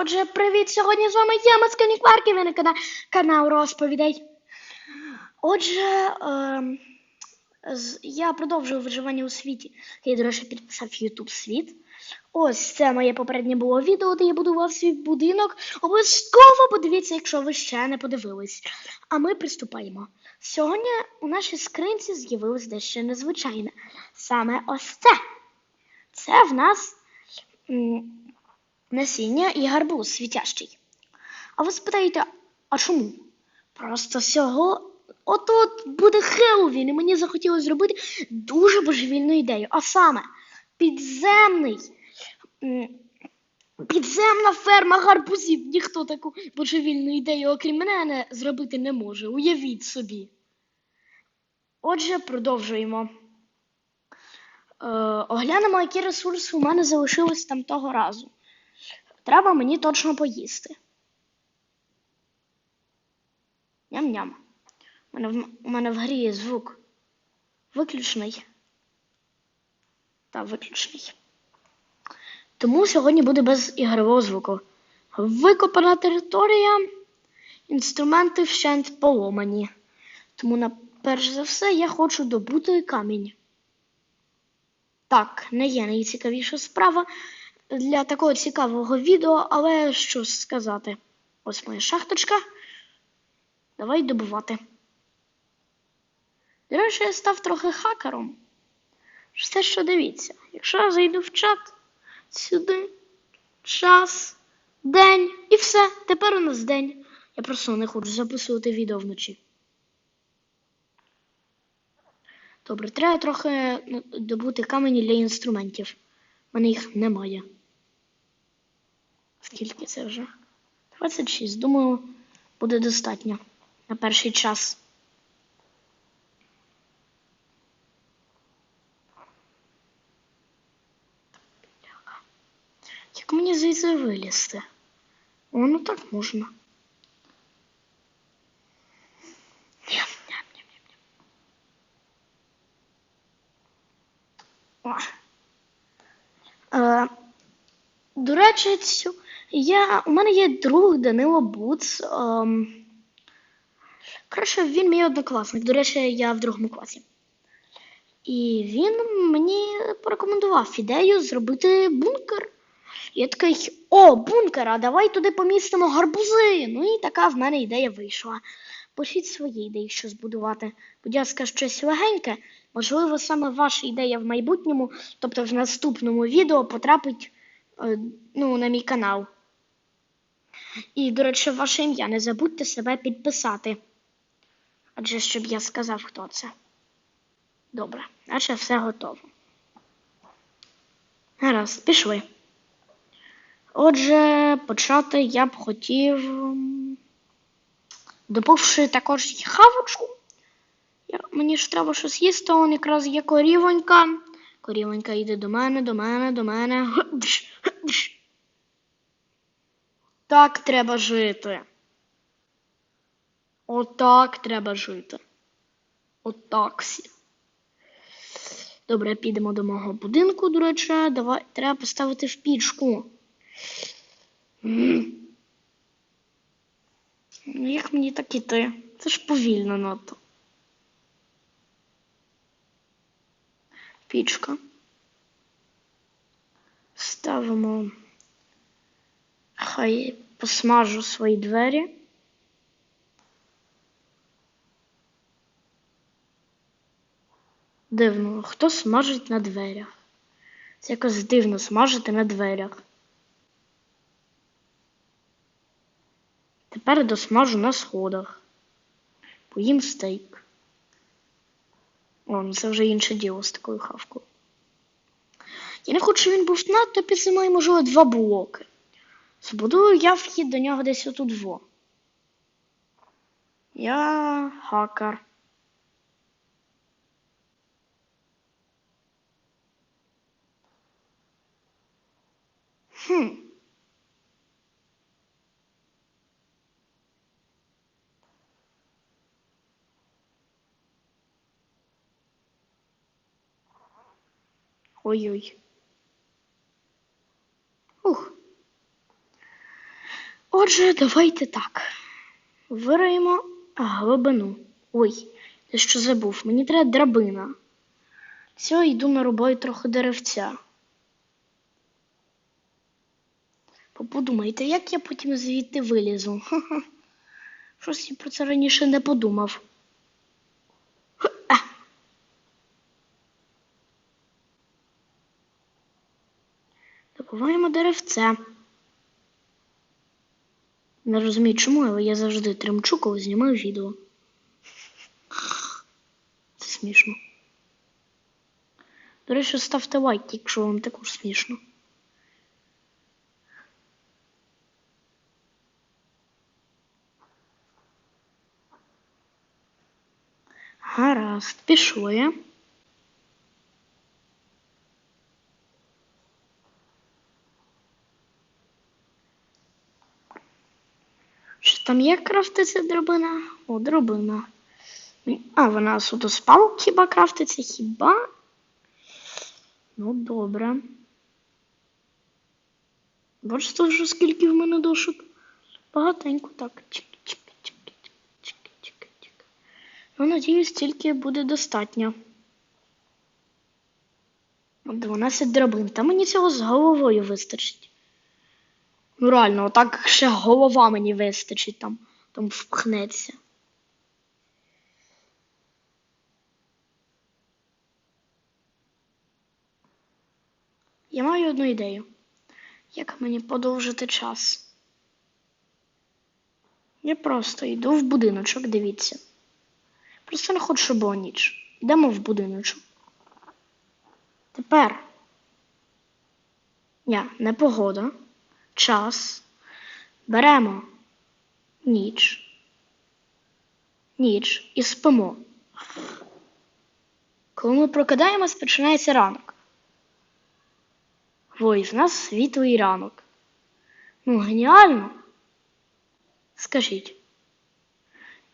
Отже, привіт! Сьогодні з вами я, Маскані Кварки, ви на кана- канал розповідей. Отже, з- я продовжую виживання у світі. Я, до речі, підписав YouTube світ. Ось це моє попереднє було відео, де я будував свій будинок. Обов'язково подивіться, якщо ви ще не подивились. А ми приступаємо. Сьогодні у нашій скринці з'явилось дещо незвичайне. Саме ось це. Це в нас насіння і гарбуз світящий. А ви спитаєте, а чому? Просто всього отут буде Хеллоуін, і мені захотілося зробити дуже божевільну ідею. А саме підземний. Підземна ферма гарбузів. Ніхто таку божевільну ідею, окрім мене, зробити не може. Уявіть собі. Отже, продовжуємо. Е, оглянемо, які ресурси у мене залишились там того разу. Треба мені точно поїсти. Ням-ням. У мене, в- у мене в грі є звук виключений. Та виключений. Тому сьогодні буде без ігрового звуку. Викопана територія, інструменти вщент поломані. Тому, на перш за все, я хочу добути камінь. Так, не є найцікавіша справа для такого цікавого відео, але що сказати. Ось моя шахточка. Давай добувати. До речі, я став трохи хакером. Все, що дивіться, якщо я зайду в чат сюди, час, день і все. Тепер у нас день. Я просто не хочу записувати відео вночі. Добре, треба трохи добути камені для інструментів. У мене їх немає. Скільки це вже? 26. Думаю, буде достатньо на перший час. Як мені звідси вилізти? О, ну так можна. О. Е, до речі, цю, я, у мене є друг Данило Буц. Ем, коротше, він мій однокласник. До речі, я в другому класі. І він мені порекомендував ідею зробити бункер. Я такий, о, бункер, а давай туди помістимо гарбузи. Ну і така в мене ідея вийшла. Пишіть свої ідеї, що збудувати. Будь ласка, щось легеньке. Можливо, саме ваша ідея в майбутньому, тобто в наступному відео, потрапить е, ну, на мій канал. І, до речі, ваше ім'я не забудьте себе підписати. Адже щоб я сказав, хто це. Добре, наче все готово. Гаразд, пішли. Отже, почати я б хотів. м, Допивши також хавочку. Мені ж треба щось їсти, он якраз є корівонька. Корівонька йде до мене, до мене, до мене. Так треба жити. Отак треба жити. Отак сі. Добре, підемо до мого будинку, до речі. Давай, треба поставити в пічку. Як мені так іти? Це ж повільно надто. Пічка. Ставимо. Хай посмажу свої двері. Дивно, хто смажить на дверях? Це якось дивно смажити на дверях. Тепер досмажу на сходах. Поїм стейк. О, ну це вже інше діло з такою хавкою. Я не хочу, щоб він був надто під зимою, можливо, два блоки. Збудую я вхід до нього десь отут во. Я хакер. Хм. Ой-ой. Ух. Отже, давайте так. Вириємо глибину. Ой, я що забув, мені треба драбина. Все, йду на роботу трохи деревця. Подумайте, як я потім звідти вилізу? Щось я про це раніше не подумав. Ха. Добуваємо деревце. Не розумію чому, але я завжди тремчу, коли знімаю відео. Це смішно. До речі, ставте лайк, якщо вам також смішно. Гаразд, пішло там є крафтиться драбина? О, драбина. А, вона суто з хіба крафтиться? Хіба? Ну, добре. Бачите вже скільки в мене дошок? Багатенько так. Ну, надіюсь, тільки буде достатньо. От 12 драбин. Та мені цього з головою вистачить. Ну, реально, отак ще голова мені вистачить там, там впхнеться. Я маю одну ідею. Як мені подовжити час? Я просто йду в будиночок, дивіться. Просто не хочу, щоб була ніч. Йдемо в будиночок. Тепер. Ня, не погода. Час. Беремо ніч. Ніч і спимо. Коли ми прокидаємось, починається ранок. Ой, в нас світлий ранок. Ну, геніально. Скажіть.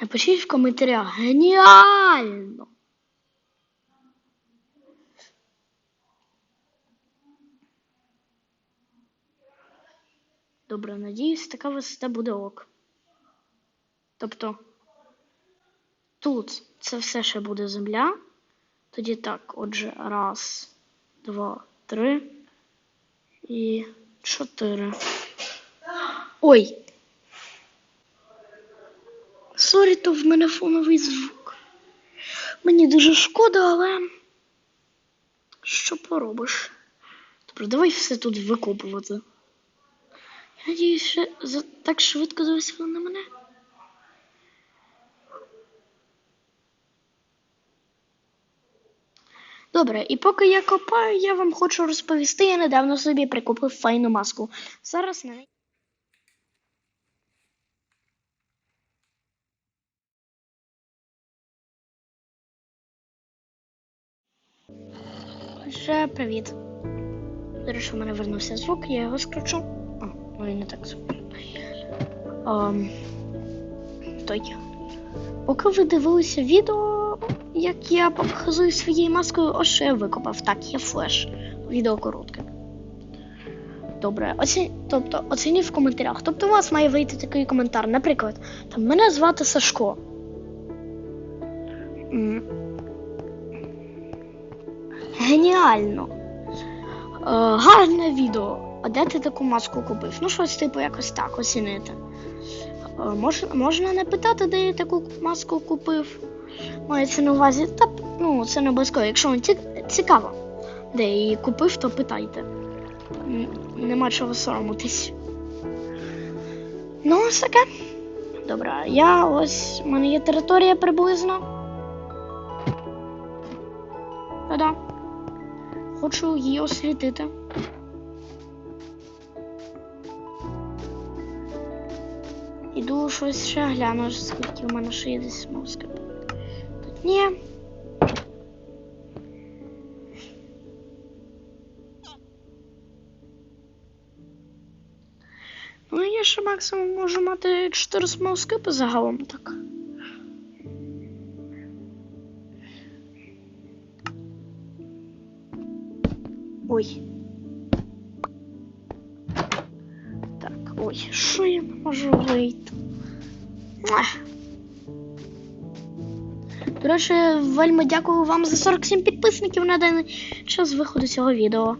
Напишіть в коментарях. Геніально! Добре, надіюсь, така висота буде ок. Тобто тут це все ще буде земля. Тоді так, отже, раз, два, три і чотири. Ой. Сорі, то в мене фоновий звук. Мені дуже шкода, але що поробиш? Добре, давай все тут викопувати. Я надіюсь, що так швидко зависило на мене. Добре, і поки я копаю, я вам хочу розповісти, я недавно собі прикупив файну маску. Зараз на Отже, привіт. До у мене вернувся звук, я його скручу. А, ну не так звук. Ем, той. Поки ви дивилися відео, як я показую своєю маскою, ось що я викопав. Так, є флеш. Відео коротке. Добре, оці... тобто оцініть в коментарях. Тобто у вас має вийти такий коментар. Наприклад, там мене звати Сашко. М. Геніально. Е, гарне відео. Де ти таку маску купив? Ну, щось типу якось так оцінити. Е, мож, можна не питати, де я таку маску купив. Мається на увазі, та ну, це не обов'язково. Якщо вам цікаво, де я її купив, то питайте. Нема чого соромитись. Ну, ось таке. Добре, я ось. У мене є територія приблизно. Та-да. Хочу її освітити. Іду щось ще гляну, скільки в мене ще є десь мозки. Тут ні. Ну, я ще максимум можу мати 4 смолскипи загалом так. Ой. Так, Ой, що я не можу вийти? Речі, вельми дякую вам за 47 підписників на даний час виходу цього відео.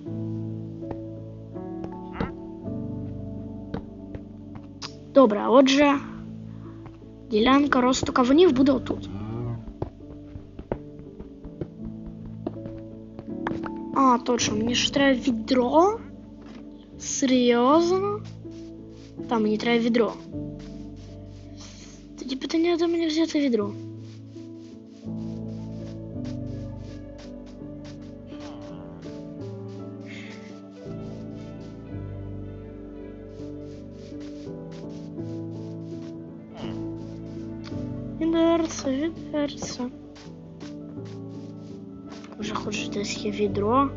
Добре, отже, ділянка росту кавунів буде отут. А, точно, мені ж треба відро. Серйозно? Там мені треба відро. Тоді питання, де мені взяти відро. Відерце, відерце. Може, хоч десь є відро.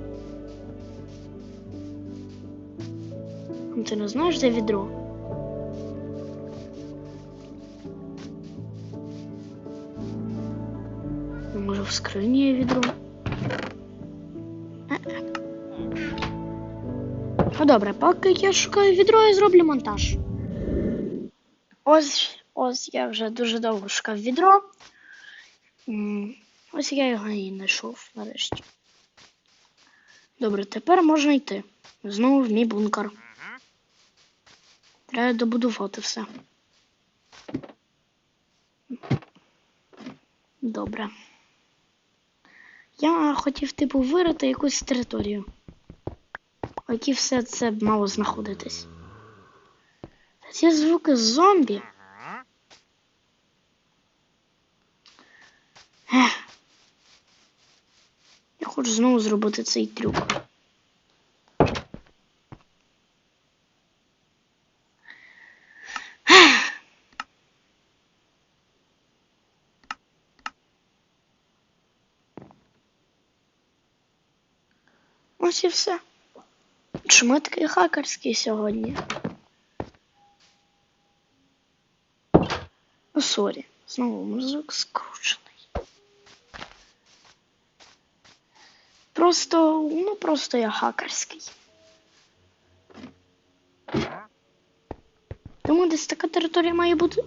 Ти не знаєш, де відро? Може, в скрині є відро? Е-е. Ну добре, поки я шукаю відро, я зроблю монтаж. Ось, ось я вже дуже довго шукав відро. Ось я його і знайшов нарешті. Добре, тепер можна йти. Знову в мій бункер. Треба добудувати все. Добре. Я хотів, типу, вирити якусь територію, в якій все це б мало знаходитись. Ці звуки зомбі. Знову зробити цей трюк. Ось і все. Чому такий хакерський сьогодні? Ну, сорі, знову музик скручений. Просто, ну просто я хакерський. Тому десь така територія має бути.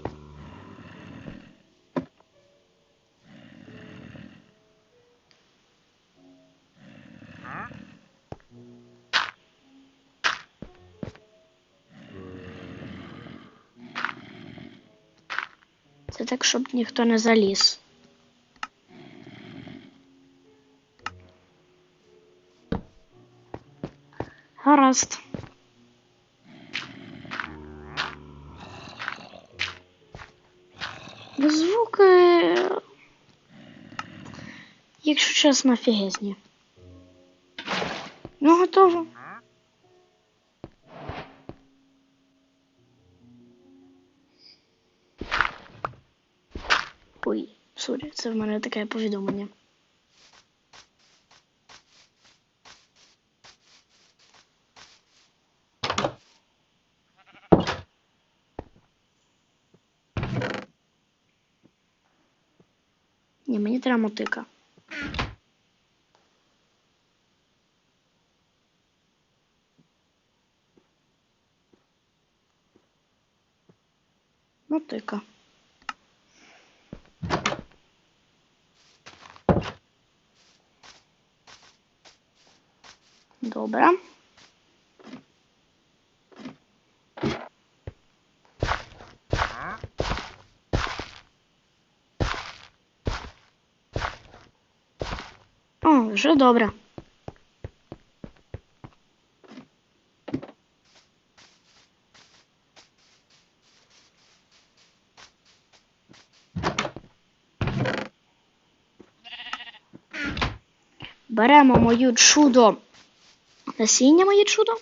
Це так, щоб ніхто не заліз. Гаразд. Звуки, якщо чесно, офігезні. Ну, готово. Ой, сорі, це в мене таке повідомлення. Ні, мені треба мотика. Вже добре. Беремо мою чудо насіння моє чудо.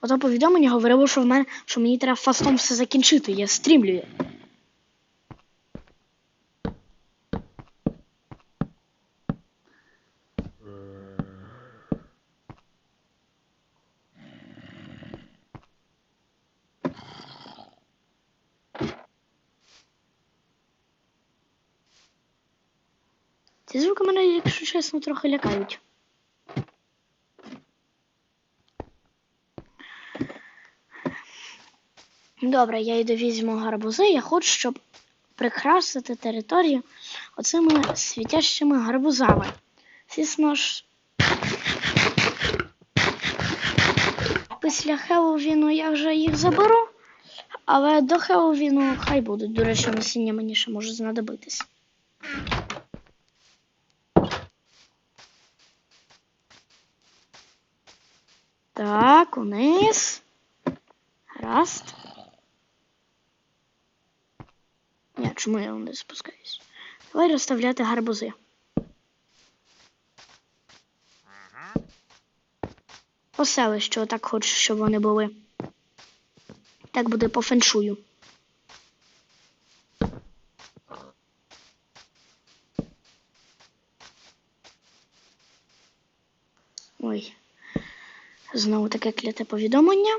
Ото повідомлення говорило, що в мене, що мені треба фастом все закінчити. Я стрімлюю. Ці звуки мене, якщо чесно, трохи лякають. Добре, я йду візьму гарбузи. Я хочу, щоб прикрасити територію оцими світящими гарбузами. Звісно ж. Після Хеллоуіну я вже їх заберу, але до Хеллоуіну хай будуть. До речі, насіння мені ще може знадобитись. Так, униз. Гаразд. Ні, чому я вниз спускаюсь? Давай розставляти гарбузи. Що так хочу, щоб вони були. Так буде по феншую. Ой. Знову таке кляте повідомлення.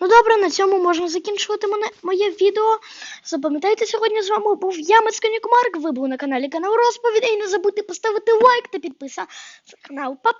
Ну добре, на цьому можна закінчувати мене, моє відео. Запам'ятайте, сьогодні з вами був я, Мецканюк Марк. Ви були на каналі канал Розповідей. Не забудьте поставити лайк та підписатися на канал. Па-па!